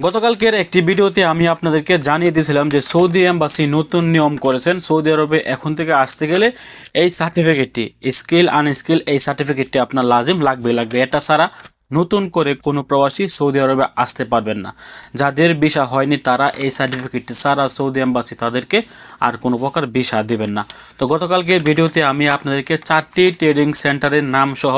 গতকালকের একটি ভিডিওতে আমি আপনাদেরকে জানিয়ে দিয়েছিলাম যে সৌদি এম্বাসি নতুন নিয়ম করেছেন সৌদি আরবে এখন থেকে আসতে গেলে এই সার্টিফিকেটটি, স্কিল, আনস্কিল, এই সার্টিফিকেটটি আপনার লাজিম লাগবে লাগবে। এটা ছাড়া নতুন করে কোনো প্রবাসী সৌদি আরবে আসতে পারবেন না। যাদের ভিসা হয়নি তারা এই সার্টিফিকেটটি ছাড়া সৌদি এম্বাসি তাদেরকে আর কোনো প্রকার ভিসা দেবেন না। তো গতকালকে ভিডিওতে আমি আপনাদেরকে চারটি ট্রেডিং সেন্টারের নাম সহ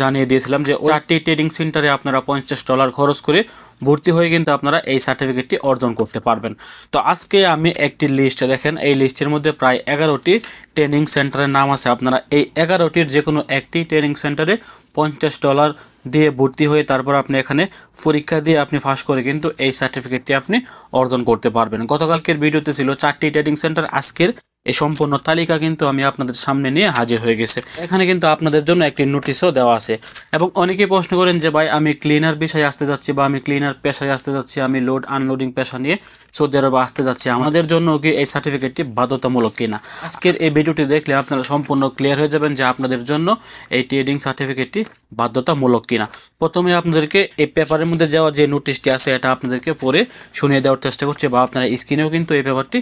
জানিয়ে দিয়েছিলাম যে চারটি ট্রেডিং সেন্টারে আপনারা পঞ্চাশ ডলার খরচ করে ভর্তি হয়ে কিন্তু আপনারা এই সার্টিফিকেটটি অর্জন করতে পারবেন। তো আজকে আমি একটি লিস্ট দেখেন, এই লিস্টের মধ্যে প্রায় এগারোটি ট্রেনিং সেন্টারের নাম আছে। আপনারা এই এগারোটির যে কোনো একটি ট্রেনিং সেন্টারে পঞ্চাশ ডলার দিয়ে ভর্তি হয়ে তারপর আপনি এখানে পরীক্ষা দিয়ে আপনি ফাঁস করে কিন্তু এই সার্টিফিকেটটি আপনি অর্জন করতে পারবেন। গতকালকের ভিডিওতে ছিল চারটি ট্রেডিং সেন্টার, আজকের এই সম্পূর্ণ তালিকা কিন্তু আমি আপনাদের সামনে নিয়ে হাজির হয়ে গেছে। এখানে কিন্তু আপনাদের জন্য একটি নোটিশও দেওয়া আছে। এবং অনেকে প্রশ্ন করেন যে, ভাই, আমি ক্লিনার বিষয়ে আসতে যাচ্ছি বা আমি ক্লিনার পেশায় আসতে যাচ্ছি, আমি লোড আনলোডিং পেশা নিয়ে সৌদি আরবে আসতে যাচ্ছি, আমাদের জন্য কি এই সার্টিফিকেটটি বাধ্যতামূলক কিনা? আজকের এই ভিডিওটি দেখলে আপনারা সম্পূর্ণ ক্লিয়ার হয়ে যাবেন যে, আপনাদের জন্য এই ট্রেডিং সার্টিফিকেটটি বাধ্যতামূলক কিনা। প্রথমে আপনাদেরকে এই পেপারের মধ্যে যাওয়া যে নোটিশটি আছে, এটা আপনাদেরকে পরে শুনিয়ে দেওয়ার চেষ্টা করছে বা আপনারা স্ক্রিনেও কিন্তু এই পেপারটি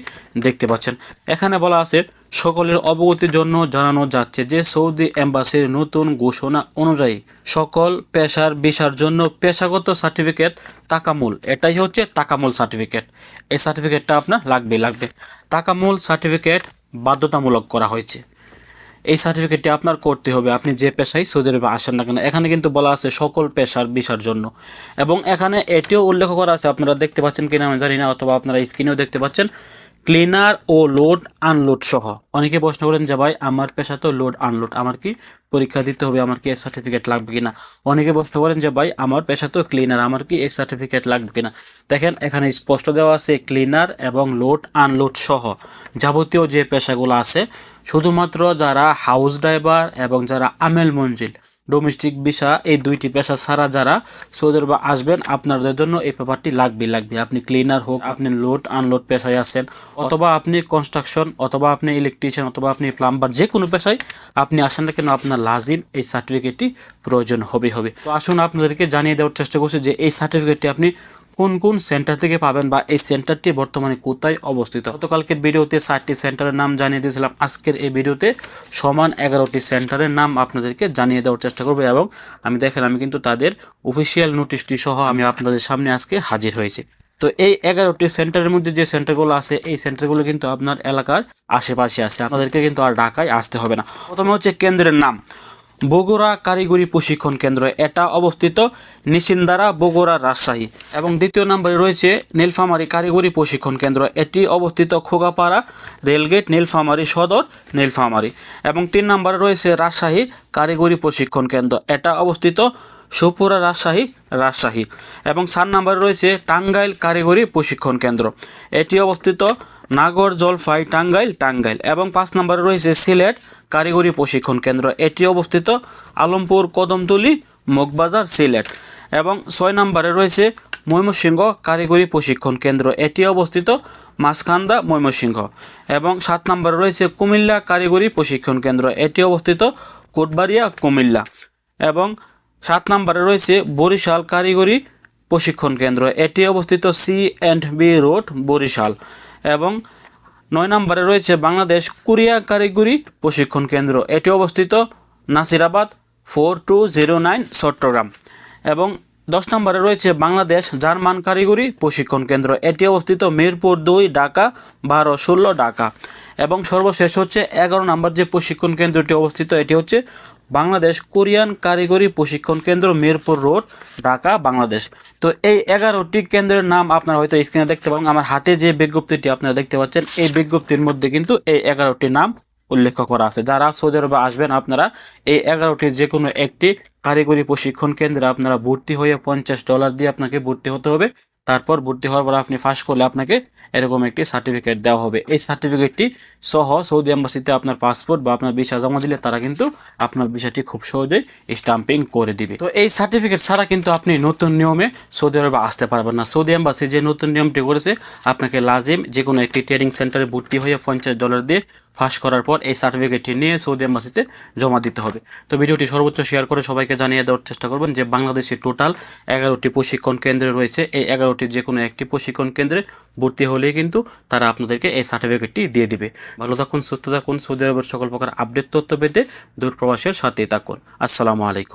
দেখতে পাচ্ছেন। এখানে বলা আছে, সকলের অবগতির জন্য জানানো যাচ্ছে যে সৌদি এম্বাসির নতুন ঘোষণা অনুযায়ী সকল পেশার ভিসার জন্য পেশাগত সার্টিফিকেট তাকামূল এটাই হচ্ছে তাকামূল সার্টিফিকেট। এই সার্টিফিকেটটা আপনার লাগবে লাগবে। তাকামূল সার্টিফিকেট বাধ্যতামূলক করা হয়েছে। এই সার্টিফিকেটটি আপনার করতে হবে। আপনি যে পেশায় সৌদি আরবে আসেন না কেন, এখানে কিন্তু বলা আছে সকল পেশার ভিসার জন্য। এবং এখানে এটিও উল্লেখ করা আছে, আপনারা দেখতে পাচ্ছেন কিনা আমি জানি না, অথবা আপনারা স্ক্রিনেও দেখতে পাচ্ছেন। ক্লিনার ও লোড আনলোড সহ। অনেকে প্রশ্ন করেন যে ভাই, আমার পেশা তো লোড আনলোড, আমার কি পরীক্ষা দিতে হবে, আমার কি এই সার্টিফিকেট লাগবে কিনা? অনেকে প্রশ্ন করেন যে ভাই, আমার পেশা তো ক্লিনার, আমার কি এই সার্টিফিকেট লাগবে কিনা? দেখেন, এখানে স্পষ্ট দেওয়া আছে ক্লিনার এবং লোড আনলোড সহ যাবতীয় যে পেশাগুলো আছে, শুধুমাত্র যারা হাউস ড্রাইভার এবং যারা আমেল মঞ্জিল, ডোমেস্টিক ভিসা, এই দুইটি পেশা ছাড়া যারা সৌদি আরবে আসবেন, আপনাদের জন্য এই পেপারটি লাগবে লাগবে। আপনি ক্লিনার হোক, আপনি লোড আনলোড পেশায় আছেন অথবা আপনি কনস্ট্রাকশন অথবা আপনি ইলেকট্রিশিয়ান অথবা আপনি প্লাম্বার যে কোনো পেশায় আপনি আসেন না কেন, আপনার লাজিম এই সার্টিফিকেটটি প্রয়োজন হবে হবে। তো আসুন আপনাদেরকে জানিয়ে দেওয়ার চেষ্টা করছি যে এই সার্টিফিকেটটি আপনি কোন কোন সেন্টার থেকে পাবেন বা এই সেন্টারটি বর্তমানে কোথায় অবস্থিত। গতকালকের ভিডিওতে ষাটটি সেন্টারের নাম জানিয়ে দিয়েছিলাম। আজকের এই ভিডিওতে সমান এগারোটি সেন্টারের নাম আপনাদেরকে জানিয়ে দেওয়ার চেষ্টা করব এবং আমি দেখেন, আমি কিন্তু তাদের অফিসিয়াল নোটিশটি সহ আমি আপনাদের সামনে আজকে হাজির হয়েছি। তো এই এগারোটি সেন্টারের মধ্যে যে সেন্টারগুলো আছে, এই সেন্টারগুলো কিন্তু আপনার এলাকার আশেপাশে আছে। আপনাদেরকে কিন্তু আর ঢাকায় আসতে হবে না। প্রথমে হচ্ছে কেন্দ্রের নাম। বগুড়া কারিগরি প্রশিক্ষণ কেন্দ্র এটা অবস্থিত নিশিন্দারা বগুড়া রাজশাহী। এবং দ্বিতীয় নম্বরে রয়েছে নীলফামারী কারিগরি প্রশিক্ষণ কেন্দ্র। এটি অবস্থিত খোগাপাড়া রেলগেট নীলফামারী সদর নীলফামারী। এবং তিন নম্বরে রয়েছে রাজশাহী কারিগরি প্রশিক্ষণ কেন্দ্র। এটা অবস্থিত সুপুরা রাজশাহী রাজশাহী। এবং চার নম্বরে রয়েছে টাঙ্গাইল কারিগরি প্রশিক্ষণ কেন্দ্র। এটি অবস্থিত নাগর, জলফাই, টাঙ্গাইল টাঙ্গাইল এবং পাঁচ নম্বরে রয়েছে সিলেট কারিগরি প্রশিক্ষণ কেন্দ্র। এটি অবস্থিত আলমপুর, কদমতলি, মগবাজার, সিলেট এবং ছয় নম্বরে রয়েছে ময়মনসিংহ কারিগরি প্রশিক্ষণ কেন্দ্র। এটি অবস্থিত মাছখান্দা ময়মনসিংহ এবং সাত নম্বরে রয়েছে কুমিল্লা কারিগরি প্রশিক্ষণ কেন্দ্র। এটি অবস্থিত কোটবাড়িয়া, কুমিল্লা এবং সাত নম্বরে রয়েছে বরিশাল কারিগরি প্রশিক্ষণ কেন্দ্র। এটি অবস্থিত C and B road, Barishal. এবং নয় নম্বরে রয়েছে বাংলাদেশ কোরিয়া কারিগরি প্রশিক্ষণ কেন্দ্র। এটি অবস্থিত Nasirabad four two zero nine Chattogram. এবং দশ নম্বরে রয়েছে বাংলাদেশ জার্মান কারিগরি প্রশিক্ষণ কেন্দ্র। এটি অবস্থিত মিরপুর দুই, ঢাকা বারো, ষোলো, ঢাকা। এবং সর্বশেষ হচ্ছে এগারো নম্বর যে প্রশিক্ষণ কেন্দ্রটি অবস্থিত, এটি হচ্ছে বাংলাদেশ কোরিয়ান কারিগরি প্রশিক্ষণ কেন্দ্র মিরপুর রোড, ঢাকা, বাংলাদেশ। তো এই এগারোটি কেন্দ্রের নাম আপনারা হয়তো স্ক্রিনে দেখতে পাবেন। আমার হাতে যে বিজ্ঞপ্তিটি আপনারা দেখতে পাচ্ছেন, এই বিজ্ঞপ্তির মধ্যে কিন্তু এই এগারোটি নাম উল্লেখ করা আছে। যারা সৌদি আরবে আসবেন, আপনারা এই এগারোটি যে কোনো একটি কারিগরি প্রশিক্ষণ কেন্দ্রে আপনারা ভর্তি হয়ে পঞ্চাশ ডলার দিয়ে আপনাকে ভর্তি হতে হবে। তারপর ভর্তি হওয়ার পর আপনি ফাঁস করলে আপনাকে এরকম একটি সার্টিফিকেট দেওয়া হবে। এই সার্টিফিকেটটি সহ সৌদি এম্বাসিতে আপনার পাসপোর্ট বা আপনার ভিসা জমা দিলে তারা কিন্তু আপনার ভিসাটি খুব সহজেই স্টাম্পিং করে দিবে। তো এই সার্টিফিকেট ছাড়া কিন্তু আপনি নতুন নিয়মে সৌদি আরবে আসতে পারবেন না। সৌদি এম্বাসি যে নতুন নিয়মটি করেছে, আপনাকে লাজিম যে কোনো একটি ট্রেনিং সেন্টারে ভর্তি হয়ে পঞ্চাশ ডলার দিয়ে ফাঁস করার পর এই সার্টিফিকেটটি নিয়ে সৌদি এম্বাসিতে জমা দিতে হবে। তো ভিডিওটি সর্বোচ্চ শেয়ার করে সবাইকে জানিয়ে দেওয়ার চেষ্টা করবেন যে বাংলাদেশে টোটাল এগারোটি প্রশিক্ষণ কেন্দ্রে রয়েছে। এই এগারোটি যে কোনো একটি প্রশিক্ষণ কেন্দ্রে ভর্তি হলেই কিন্তু তারা আপনাদেরকে এই সার্টিফিকেটটি দিয়ে দেবে। ভালো থাকুন, সুস্থ থাকুন। সৌদি আরবের সকল প্রকার আপডেট, তথ্য পেতে দূরপ্রবাসের সাথে থাকুন। আসসালামু আলাইকুম।